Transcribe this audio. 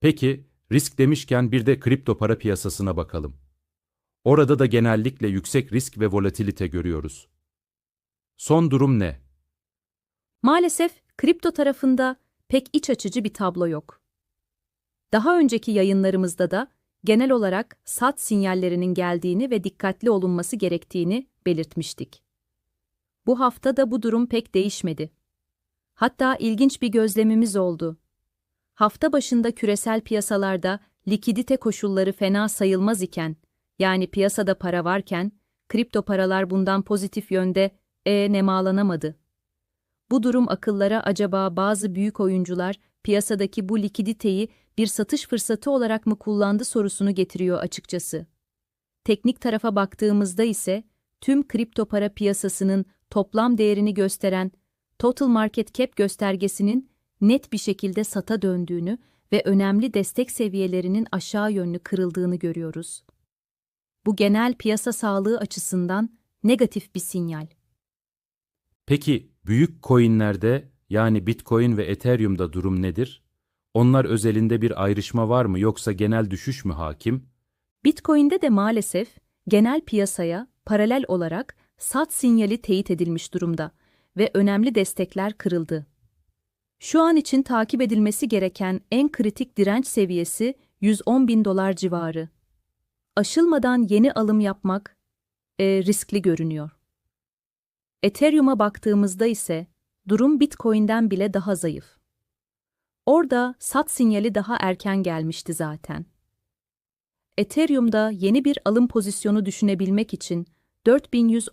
Peki, risk demişken bir de kripto para piyasasına bakalım. Orada da genellikle yüksek risk ve volatilite görüyoruz. Son durum ne? Maalesef kripto tarafında pek iç açıcı bir tablo yok. Daha önceki yayınlarımızda da genel olarak sat sinyallerinin geldiğini ve dikkatli olunması gerektiğini belirtmiştik. Bu hafta da bu durum pek değişmedi. Hatta ilginç bir gözlemimiz oldu. Hafta başında küresel piyasalarda likidite koşulları fena sayılmaz iken, yani piyasada para varken, kripto paralar bundan pozitif yönde e nemalanamadı. Bu durum akıllara acaba bazı büyük oyuncular piyasadaki bu likiditeyi bir satış fırsatı olarak mı kullandı sorusunu getiriyor açıkçası. Teknik tarafa baktığımızda ise tüm kripto para piyasasının toplam değerini gösteren Total Market Cap göstergesinin net bir şekilde sata döndüğünü ve önemli destek seviyelerinin aşağı yönlü kırıldığını görüyoruz. Bu genel piyasa sağlığı açısından negatif bir sinyal. Peki, büyük coinlerde yani Bitcoin ve Ethereum'da durum nedir? Onlar özelinde bir ayrışma var mı yoksa genel düşüş mü hakim? Bitcoin'de de maalesef genel piyasaya paralel olarak sat sinyali teyit edilmiş durumda ve önemli destekler kırıldı. Şu an için takip edilmesi gereken en kritik direnç seviyesi 110 bin dolar civarı. Aşılmadan yeni alım yapmak e, riskli görünüyor. Ethereum'a baktığımızda ise durum Bitcoin'den bile daha zayıf. Orada sat sinyali daha erken gelmişti zaten. Ethereum'da yeni bir alım pozisyonu düşünebilmek için 4110